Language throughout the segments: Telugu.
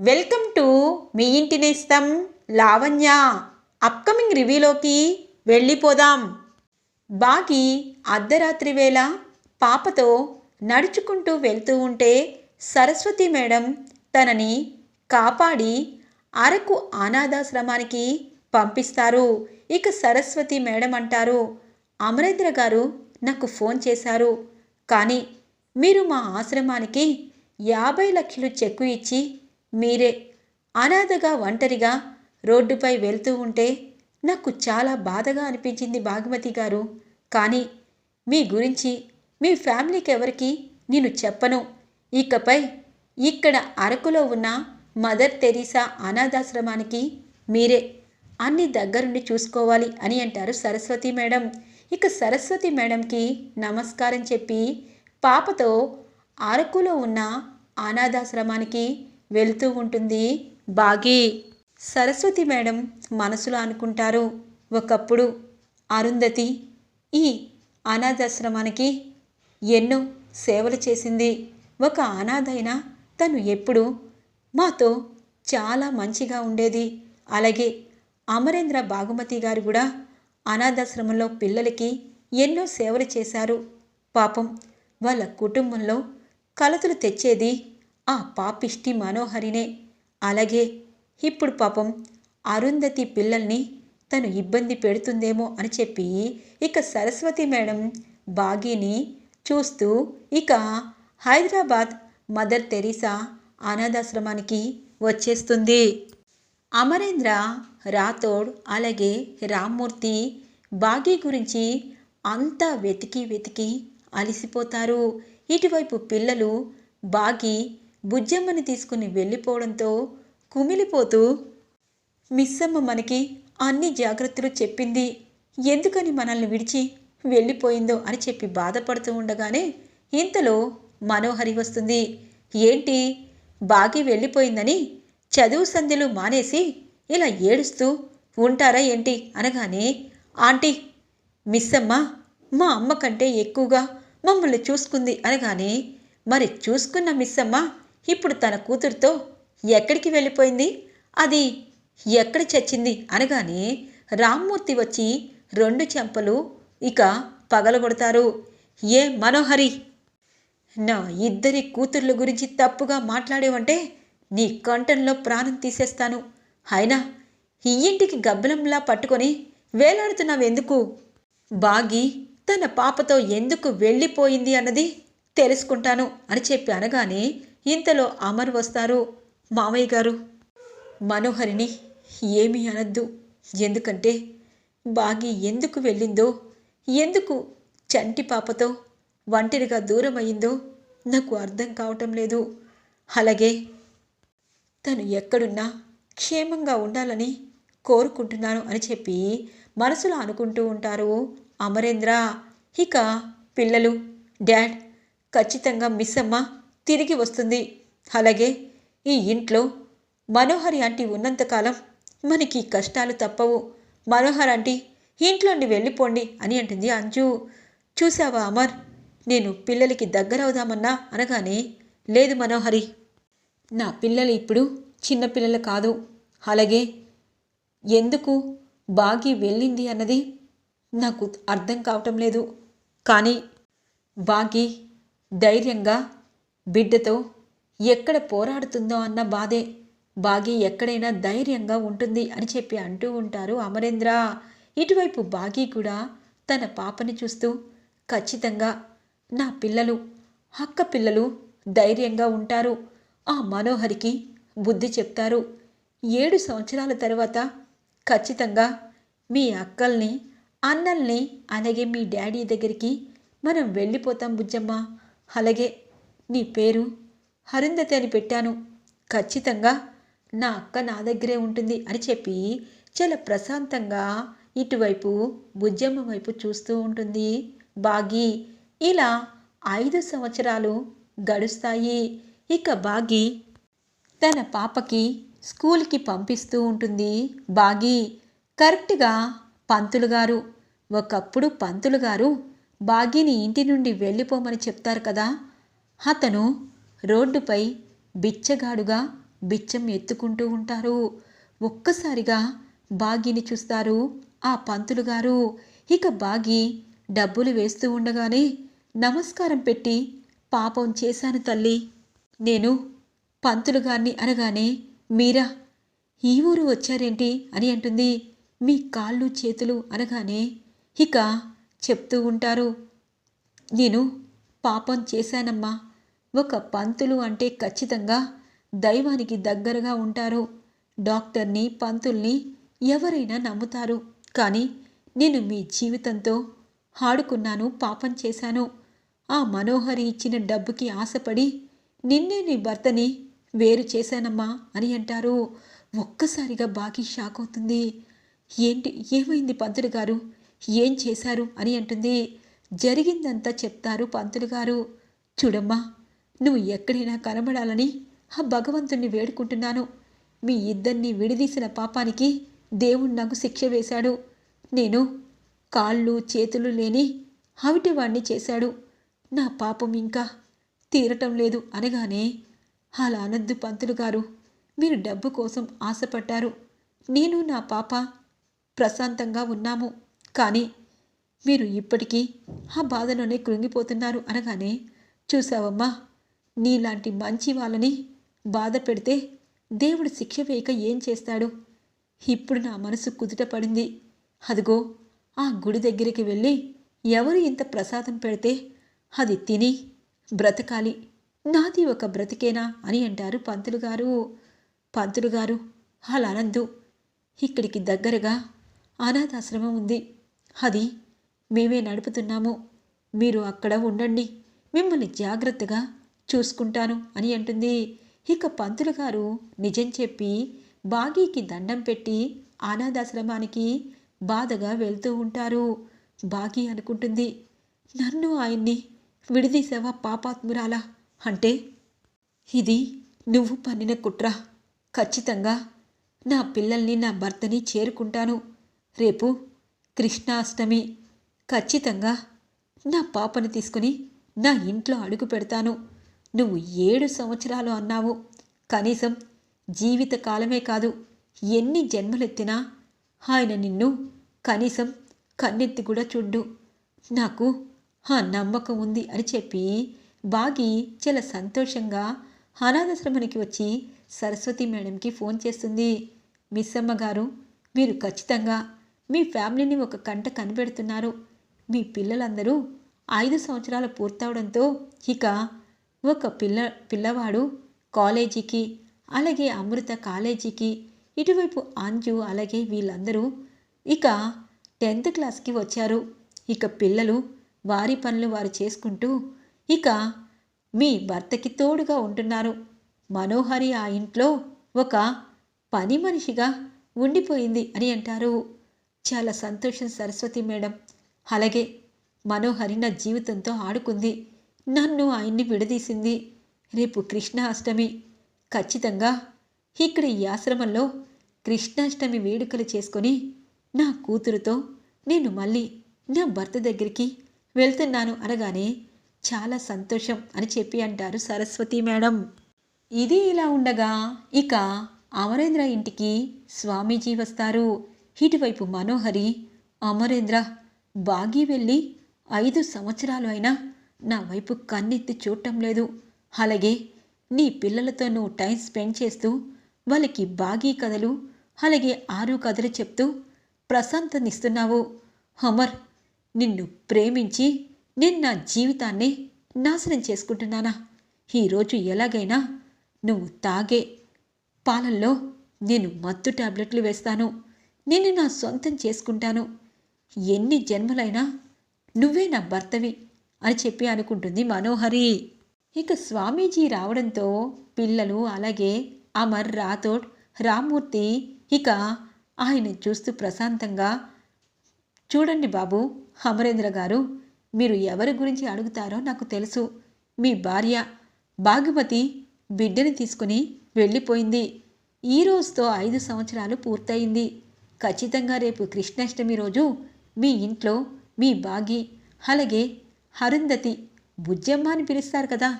వెల్కమ్ టు మీ ఇంటి నేస్తం లావణ్య. అప్కమింగ్ రివ్యూలోకి వెళ్ళిపోదాం. బాగి అర్ధరాత్రి వేళ పాపతో నడుచుకుంటూ వెళ్తూ ఉంటే సరస్వతి మేడం తనని కాపాడి అరకు అనాథాశ్రమానికి పంపిస్తారు. ఇక సరస్వతి మేడం అంటారు అమరేంద్ర గారు నాకు ఫోన్ చేశారు. కానీ మీరు మా ఆశ్రమానికి యాభై లక్షలు చెక్కు ఇచ్చి మీరే. అనాథగా ఒంటరిగా రోడ్డుపై వెళ్తూ ఉంటే నాకు చాలా బాధగా అనిపించింది భాగమతి గారు. కానీ మీ గురించి మీ ఫ్యామిలీకి ఎవరికి నేను చెప్పను. ఇకపై ఇక్కడ అరకులో ఉన్న మదర్ తెరీసా అనాథాశ్రమానికి మీరే అన్ని దగ్గరుండి చూసుకోవాలి అని అంటారు సరస్వతి మేడం. ఇక సరస్వతి మేడంకి నమస్కారం చెప్పి పాపతో అరకులో ఉన్న అనాథాశ్రమానికి వెళ్తూ ఉంటుంది. బాగి సరస్వతి మేడం మనసులో అనుకుంటారు. ఒకప్పుడు అరుంధతి ఈ అనాథాశ్రమానికి ఎన్నో సేవలు చేసింది. ఒక అనాథైన తను ఎప్పుడు మాతో చాలా మంచిగా ఉండేది. అలాగే అమరేంద్ర బాగుమతి గారు కూడా అనాథాశ్రమంలో పిల్లలకి ఎన్నో సేవలు చేశారు. పాపం వాళ్ళ కుటుంబంలో కలతలు తెచ్చేది ఆ పాపిష్టి మనోహరినే. అలాగే ఇప్పుడు పాపం అరుంధతి పిల్లల్ని తను ఇబ్బంది పెడుతుందేమో అని చెప్పి ఇక సరస్వతి మేడం బాగీని చూస్తూ ఇక హైదరాబాద్ మదర్ తెరీసా అనాథాశ్రమానికి వచ్చేస్తుంది. అమరేంద్ర రాథోడ్ అలాగే రామ్మూర్తి బాగీ గురించి అంతా వెతికి వెతికి అలసిపోతారు. ఇటువైపు పిల్లలు బాగి బుజ్జమ్మని తీసుకుని వెళ్ళిపోవడంతో కుమిలిపోతూ మిస్సమ్మ మనకి అన్ని జాగ్రత్తలు చెప్పింది. ఎందుకని మనల్ని విడిచి వెళ్ళిపోయిందో అని చెప్పి బాధపడుతూ ఉండగానే ఇంతలో మనోహరి వస్తుంది. ఏంటి? బాగి వెళ్ళిపోయిందని చదువు సంధ్యలు మానేసి ఇలా ఏడుస్తూ ఉంటారా ఏంటి? అనగానే ఆంటీ మిస్సమ్మ మా అమ్మ కంటే ఎక్కువగా మమ్మల్ని చూసుకుంది అనగానే మరి చూసుకున్న మిస్సమ్మ ఇప్పుడు తన కూతురుతో ఎక్కడికి వెళ్ళిపోయింది? అది ఎక్కడ చచ్చింది? అనగానే రామ్మూర్తి వచ్చి రెండు చెంపలు ఇక పగలగొడతారు. ఏ మనోహరి! నా ఇద్దరి కూతుర్ల గురించి తప్పుగా మాట్లాడేవంటే నీ కంఠంలో ప్రాణం తీసేస్తాను. అయినా ఈ ఇంటికి గబ్బలంలా పట్టుకొని వేలాడుతున్నావెందుకు బాగి తన పాపతో ఎందుకు వెళ్ళిపోయింది అన్నది తెలుసుకుంటాను అని చెప్పి అనగానే ఇంతలో అమర్ వస్తారు. మామయ్య గారు మనోహరిని ఏమీ అనద్దు. ఎందుకంటే బాగి ఎందుకు వెళ్ళిందో ఎందుకు చంటి పాపతో ఒంటరిగా దూరం అయిందో నాకు అర్థం కావటం లేదు. అలాగే తను ఎక్కడున్నా క్షేమంగా ఉండాలని కోరుకుంటున్నాను అని చెప్పి మనసులో అనుకుంటూ ఉంటారు అమరేంద్ర. ఇక పిల్లలు డాడ్ ఖచ్చితంగా మిస్ అమ్మ. తిరిగి వస్తుంది. అలాగే ఈ ఇంట్లో మనోహరి ఆంటీ ఉన్నంతకాలం మనకి కష్టాలు తప్పవు. మనోహర్ ఆంటీ ఇంట్లోండి వెళ్ళిపోండి అని అంటుంది అంజు. చూసావా అమర్? నేను పిల్లలకి దగ్గరవుదామన్నా అనగానే లేదు మనోహరి నా పిల్లలు ఇప్పుడు చిన్నపిల్లలు కాదు. అలాగే ఎందుకు బాగి వెళ్ళింది అన్నది నాకు అర్థం కావటం లేదు. కానీ బాగి ధైర్యంగా బిడ్డతో ఎక్కడ పోరాడుతుందో అన్న బాధే. బాగి ఎక్కడైనా ధైర్యంగా ఉంటుంది అని చెప్పి అంటూ ఉంటారు అమరేంద్ర. ఇటువైపు బాగి కూడా తన పాపని చూస్తూ ఖచ్చితంగా నా పిల్లలు అక్క పిల్లలు ధైర్యంగా ఉంటారు. ఆ మనోహరికి బుద్ధి చెప్తారు. ఏడు సంవత్సరాల తర్వాత ఖచ్చితంగా మీ అక్కల్ని అన్నల్ని అలాగే మీ డాడీ దగ్గరికి మనం వెళ్ళిపోతాం బుజ్జమ్మ. అలాగే నీ పేరు? హరిందతి అని పెట్టాను. ఖచ్చితంగా నా అక్క నా దగ్గరే ఉంటుంది అని చెప్పి చాలా ప్రశాంతంగా ఇటువైపు బుజ్జమ్మ వైపు చూస్తూ ఉంటుంది. బాగి ఇలా ఐదు సంవత్సరాలు గడుస్తాయి. ఇక బాగి తన పాపకి స్కూల్కి పంపిస్తూ ఉంటుంది. బాగి కరెక్ట్గా పంతులు గారు ఒకప్పుడు పంతులు గారు బాగిని ఇంటి నుండి వెళ్ళిపోమని చెప్తారు కదా. అతను రోడ్డుపై బిచ్చగాడుగా బిచ్చం ఎత్తుకుంటూ ఉంటారు. ఒక్కసారిగా బాగీని చూస్తారు ఆ పంతులు గారు. ఇక బాగి డబ్బులు వేస్తూ ఉండగానే నమస్కారం పెట్టి పాపం చేశాను తల్లి. నేను పంతులు గారిని అనగానే మీరా ఈ ఊరు వచ్చారేంటి? అని అంటుంది. మీ కాళ్ళు చేతులు అనగానే ఇక చెప్తూ ఉంటారు. నేను పాపం చేశానమ్మా ఒక పంతులు అంటే ఖచ్చితంగా దైవానికి దగ్గరగా ఉంటారు. డాక్టర్ని పంతుల్ని ఎవరైనా నమ్ముతారు. కానీ నేను మీ జీవితంతో ఆడుకున్నాను పాపం చేశాను. ఆ మనోహరి ఇచ్చిన డబ్బుకి ఆశపడి నిన్నే నీ భర్తని వేరు చేశానమ్మా అని అంటారు. ఒక్కసారిగా బాకీ షాక్ అవుతుంది. ఏంటి ఏమైంది పంతులు గారు? ఏం చేశారు? అని అంటుంది. జరిగిందంతా చెప్తారు పంతులు గారు. చూడమ్మా నువ్వు ఎక్కడైనా కనబడాలని ఆ భగవంతుణ్ణి వేడుకుంటున్నాను. మీ ఇద్దరిని విడిదీసిన పాపానికి దేవుడు నాకు శిక్ష వేశాడు. నేను కాళ్ళు చేతులు లేని అవిటివాణ్ణి చేశాడు. నా పాపం ఇంకా తీరటం లేదు అనగానే అలా అనద్దు పంతులు గారు. మీరు డబ్బు కోసం ఆశపడ్డారు. నేను నా పాప ప్రశాంతంగా ఉన్నాము. కానీ మీరు ఇప్పటికీ ఆ బాధలోనే కృంగిపోతున్నారు అనగానే చూసావమ్మా నీలాంటి మంచి వాళ్ళని బాధ పెడితే దేవుడు శిక్ష వేయక ఏం చేస్తాడు? ఇప్పుడు నా మనసు కుదుట పడింది. అదిగో ఆ గుడి దగ్గరికి వెళ్ళి ఎవరు ఇంత ప్రసాదం పెడితే అది తిని బ్రతకాలి. నాది ఒక బ్రతికేనా అని అంటారు పంతులు గారు. పంతులు గారు అలా అనందు ఇక్కడికి దగ్గరగా అనాథాశ్రమం ఉంది. అది మేమే నడుపుతున్నాము. మీరు అక్కడ ఉండండి. మిమ్మల్ని జాగ్రత్తగా చూసుకుంటాను అని అంటుంది. ఇక పంతులు గారు నిజం చెప్పి బాగీకి దండం పెట్టి అనాథాశ్రమానికి బాధగా వెళ్తూ ఉంటారు. బాగీ అనుకుంటుంది నన్ను ఆయన్ని విడిదీసావా పాపాత్మురాలా? అంటే ఇది నువ్వు పన్నిన కుట్ర. ఖచ్చితంగా నా పిల్లల్ని నా భర్తని చేరుకుంటాను. రేపు కృష్ణాష్టమి. ఖచ్చితంగా నా పాపని తీసుకుని నా ఇంట్లో అడుగు పెడతాను. నువ్వు ఏడు సంవత్సరాలు అన్నావు. కనీసం జీవిత కాలమే కాదు ఎన్ని జన్మలెత్తినా ఆయన నిన్ను కనీసం కన్నెత్తి కూడా చూడ్డు. నాకు ఆ నమ్మకం ఉంది అని చెప్పి బాగి చాలా సంతోషంగా అనాథాశ్రమానికి వచ్చి సరస్వతి మేడంకి ఫోన్ చేస్తుంది. మిస్ అమ్మ గారు మీరు ఖచ్చితంగా మీ ఫ్యామిలీని ఒక కంట కనిపెడుతున్నారు. మీ పిల్లలందరూ ఐదు సంవత్సరాలు పూర్తవడంతో ఇక ఒక పిల్ల పిల్లవాడు కాలేజీకి అలాగే అమృత కాలేజీకి ఇటువైపు అంజు అలాగే వీళ్ళందరూ ఇక టెన్త్ క్లాస్కి వచ్చారు. ఇక పిల్లలు వారి పనులు వారు చేసుకుంటూ ఇక మీ భర్తకి తోడుగా ఉంటున్నారు. మనోహరి ఆ ఇంట్లో ఒక పని మనిషిగా ఉండిపోయింది అని అంటారు. చాలా సంతోషం సరస్వతి మేడం. అలాగే మనోహరి నా జీవితంతో ఆడుకుంది. నన్ను ఆయన్ని విడదీసింది. రేపు కృష్ణ అష్టమి ఖచ్చితంగా ఇక్కడ ఈ ఆశ్రమంలో కృష్ణాష్టమి వేడుకలు చేసుకొని నా కూతురుతో నేను మళ్ళీ నా భర్త దగ్గరికి వెళ్తున్నాను అనగానే చాలా సంతోషం అని చెప్పి అంటారు సరస్వతి మేడం. ఇది ఇలా ఉండగా ఇక అమరేంద్ర ఇంటికి స్వామీజీ వస్తారు. ఇటువైపు మనోహరి అమరేంద్ర బాగి వెళ్ళి ఐదు సంవత్సరాలు అయినా నా వైపు కన్నెత్తి చూడటం లేదు. అలాగే నీ పిల్లలతో నువ్వు టైం స్పెండ్ చేస్తూ వాళ్ళకి బాగీ కథలు అలాగే ఆరు కథలు చెప్తూ ప్రశాంతనిస్తున్నావు అమర్ నిన్ను ప్రేమించి నేను నా జీవితాన్ని నాశనం చేసుకుంటున్నానా? ఈరోజు ఎలాగైనా నువ్వు తాగే పాలల్లో నేను మత్తు టాబ్లెట్లు వేస్తాను. నిన్ను నా సొంతం చేసుకుంటాను. ఎన్ని జన్మలైనా నువ్వే నా భర్తవి. అని చెప్పి అనుకుంటుంది మనోహరి. ఇక స్వామీజీ రావడంతో పిల్లలు అలాగే అమర్ రాథోడ్ రామ్మూర్తి ఇక ఆయన చూస్తూ ప్రశాంతంగా చూడండి బాబు అమరేంద్ర గారు మీరు ఎవరి గురించి అడుగుతారో నాకు తెలుసు. మీ భార్య భాగ్యమతి బిడ్డని తీసుకుని వెళ్ళిపోయింది. ఈ రోజుతో ఐదు సంవత్సరాలు పూర్తయింది. ఖచ్చితంగా రేపు కృష్ణాష్టమి రోజు మీ ఇంట్లో మీ బాగి అలాగే అరుంధతి బుజ్జమ్మ అని పిలుస్తారు కదా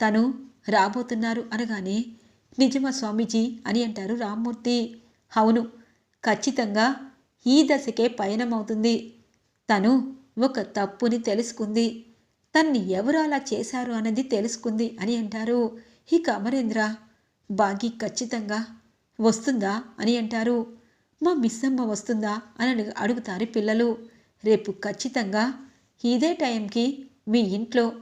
తను రాబోతున్నారు అనగానే నిజమా స్వామీజీ అని అంటారు రామ్మూర్తి. అవును ఖచ్చితంగా ఈ దశకే పయనమవుతుంది. తను ఒక తప్పుని తెలుసుకుంది. తన్ని ఎవరు అలా చేశారు అన్నది తెలుసుకుంది అని అంటారు. ఇక అమరేంద్ర బాగి ఖచ్చితంగా వస్తుందా అని అంటారు. మా మిస్సమ్మ వస్తుందా అని అడుగుతారు పిల్లలు. రేపు ఖచ్చితంగా ఇదే టైంకి మీ ఇంట్లో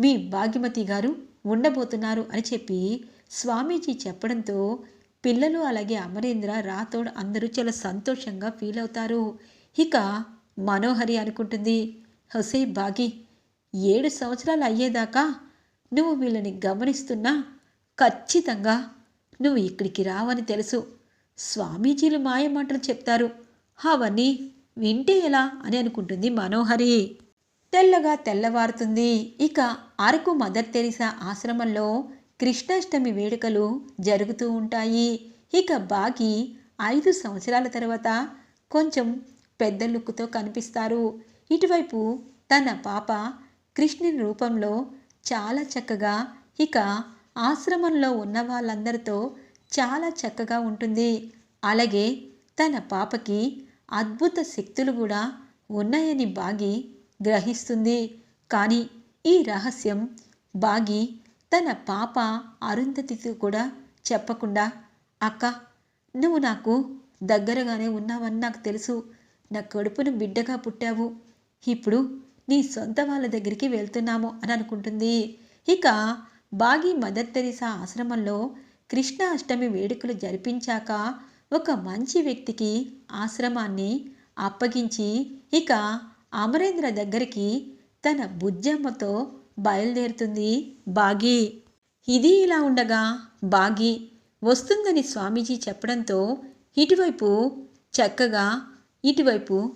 మీ భాగ్యమతి గారు ఉండబోతున్నారు అని చెప్పి స్వామీజీ చెప్పడంతో పిల్లలు అలాగే అమరేంద్ర రాథోడ్ అందరూ చాలా సంతోషంగా ఫీల్ అవుతారు. ఇక మనోహరి అనుకుంటుంది హసే బాగి ఏడు సంవత్సరాలు అయ్యేదాకా నువ్వు వీళ్ళని గమనిస్తున్నా ఖచ్చితంగా నువ్వు ఇక్కడికి రావని తెలుసు. స్వామీజీలు మాయ మాటలు చెప్తారు. అవన్నీ వింటే ఎలా? అని అనుకుంటుంది మనోహరి. తెల్లగా తెల్లవారుతుంది. ఇక అరకు మదర్ తెరిసా ఆశ్రమంలో కృష్ణాష్టమి వేడుకలు జరుగుతూ ఉంటాయి. ఇక బాగి ఐదు సంవత్సరాల తర్వాత కొంచెం పెద్ద లుక్తో కనిపిస్తారు. ఇటువైపు తన పాప కృష్ణుని రూపంలో చాలా చక్కగా ఇక ఆశ్రమంలో ఉన్న వాళ్ళందరితో చాలా చక్కగా ఉంటుంది. అలాగే తన పాపకి అద్భుత శక్తులు కూడా ఉన్నాయని బాగి గ్రహిస్తుంది. కానీ ఈ రహస్యం బాగి తన పాప అరుంధతితో కూడా చెప్పకుండా అక్క నువ్వు నాకు దగ్గరగానే ఉన్నావని నాకు తెలుసు. నా కడుపును బిడ్డగా పుట్టావు. ఇప్పుడు నీ సొంత వాళ్ళ దగ్గరికి వెళ్తున్నాము అని అనుకుంటుంది. ఇక బాగి మదర్ తెరిసా ఆశ్రమంలో కృష్ణ అష్టమి వేడుకలు జరిపించాక ఒక మంచి వ్యక్తికి ఆశ్రమాన్ని అప్పగించి ఇక అమరేంద్ర దగ్గరికి తన బుజ్జమ్మతో బయలుదేరుతుంది బాగి. ఇది ఇలా ఉండగా బాగి వస్తుందని స్వామీజీ చెప్పడంతో ఇటువైపు చక్కగా ఇటువైపు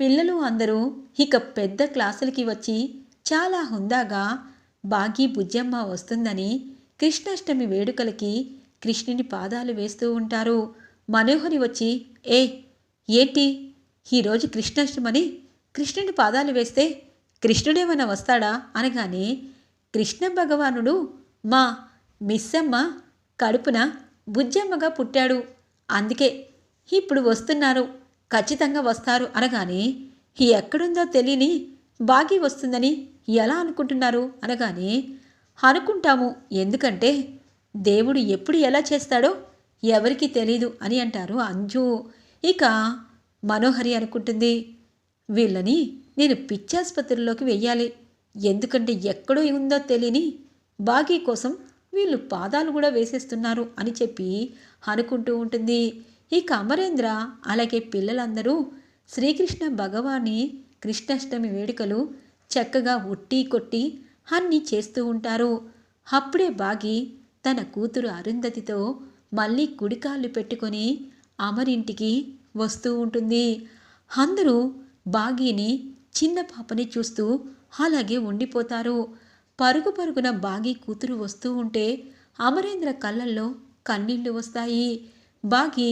పిల్లలు అందరూ ఇక పెద్ద క్లాసులకి వచ్చి చాలా హుందాగా బాగి బుజ్జమ్మ వస్తుందని కృష్ణాష్టమి వేడుకలకి కృష్ణుని పాదాలు వేస్తూ ఉంటారు. మనోహరి వచ్చి ఏ ఏంటి? ఈరోజు కృష్ణాష్టమని కృష్ణుడి పాదాలు వేస్తే కృష్ణుడేమైనా వస్తాడా? అనగానే కృష్ణ భగవానుడు మా మిస్సమ్మ కడుపున బుజ్జమ్మగా పుట్టాడు. అందుకే ఇప్పుడు వస్తున్నారు. ఖచ్చితంగా వస్తారు. అనగానే ఎక్కడుందో తెలియని బాగి వస్తుందని ఎలా అనుకుంటున్నారు? అనగానే అనుకుంటాము. ఎందుకంటే దేవుడు ఎప్పుడు ఎలా చేస్తాడో ఎవరికీ తెలీదు అని అంటారు అంజు. ఇక మనోహరి అనుకుంటుంది. వీళ్ళని నేను పిచ్చాసుపత్రిలోకి వెయ్యాలి. ఎందుకంటే ఎక్కడో ఉందో తెలియని బాగీ కోసం వీళ్ళు పాదాలు కూడా వేసేస్తున్నారు అని చెప్పి అనుకుంటూ ఉంటుంది. ఇక అమరేంద్ర అలాగే పిల్లలందరూ శ్రీకృష్ణ భగవాని కృష్ణాష్టమి వేడుకలు చక్కగా ఉట్టి కొట్టి అన్నీ చేస్తూ ఉంటారు. అప్పుడే బాగి తన కూతురు అరుంధతితో మళ్ళీ కుడికాళ్ళు పెట్టుకొని అమరింటికి వస్తూ ఉంటుంది. అందరూ బాగీని చిన్న పాపని చూస్తూ అలాగే ఉండిపోతారు. పరుగు పరుగున బాగి కూతురు వస్తూ ఉంటే అమరేంద్ర కళ్ళల్లో కన్నీళ్ళు వస్తాయి. బాగి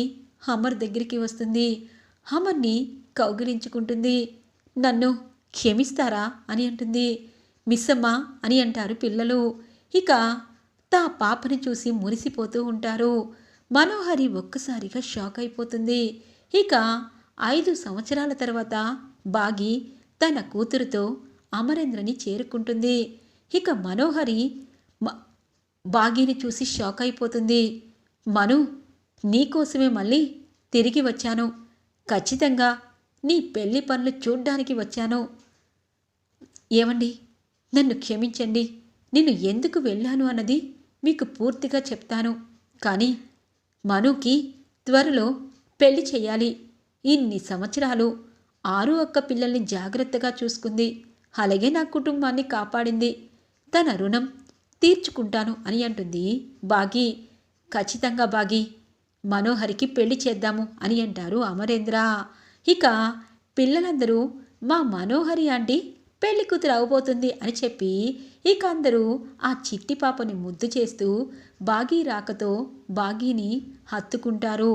అమర్ దగ్గరికి వస్తుంది. అమర్ని కౌగిలించుకుంటుంది. నన్ను క్షమిస్తారా అని అంటుంది. మిస్సమ్మ అని అంటారు పిల్లలు. ఇక తా పాపని చూసి మురిసిపోతూ ఉంటారు. మనోహరి ఒక్కసారిగా షాక్ అయిపోతుంది. ఇక ఐదు సంవత్సరాల తర్వాత బాగి తన కూతురుతో అమరేంద్రని చేరుకుంటుంది. ఇక మనోహరి బాగిని చూసి షాక్ అయిపోతుంది. మను నీకోసమే మళ్ళీ తిరిగి వచ్చాను. ఖచ్చితంగా నీ పెళ్ళి పనులు చూడ్డానికి వచ్చాను. ఏమండి? నన్ను క్షమించండి. నేను ఎందుకు వెళ్ళాను అన్నది మీకు పూర్తిగా చెప్తాను. కానీ మనుకి త్వరలో పెళ్ళి చేయాలి. ఇన్ని సంవత్సరాలు ఆరు ఒక్క పిల్లల్ని జాగ్రత్తగా చూసుకుంది. అలాగే నా కుటుంబాన్ని కాపాడింది. తన రుణం తీర్చుకుంటాను అని అంటుంది. బాగి ఖచ్చితంగా బాగి మనోహరికి పెళ్ళి చేద్దాము అని అంటారు అమరేంద్ర. ఇక పిల్లలందరూ మా మనోహరి ఆంటీ పెళ్ళి కూతురు అవబోతుంది అని చెప్పి ఇక అందరూ ఆ చిట్టి పాపని ముద్దు చేస్తూ బాగీ రాకతో బాగీని హత్తుకుంటారు.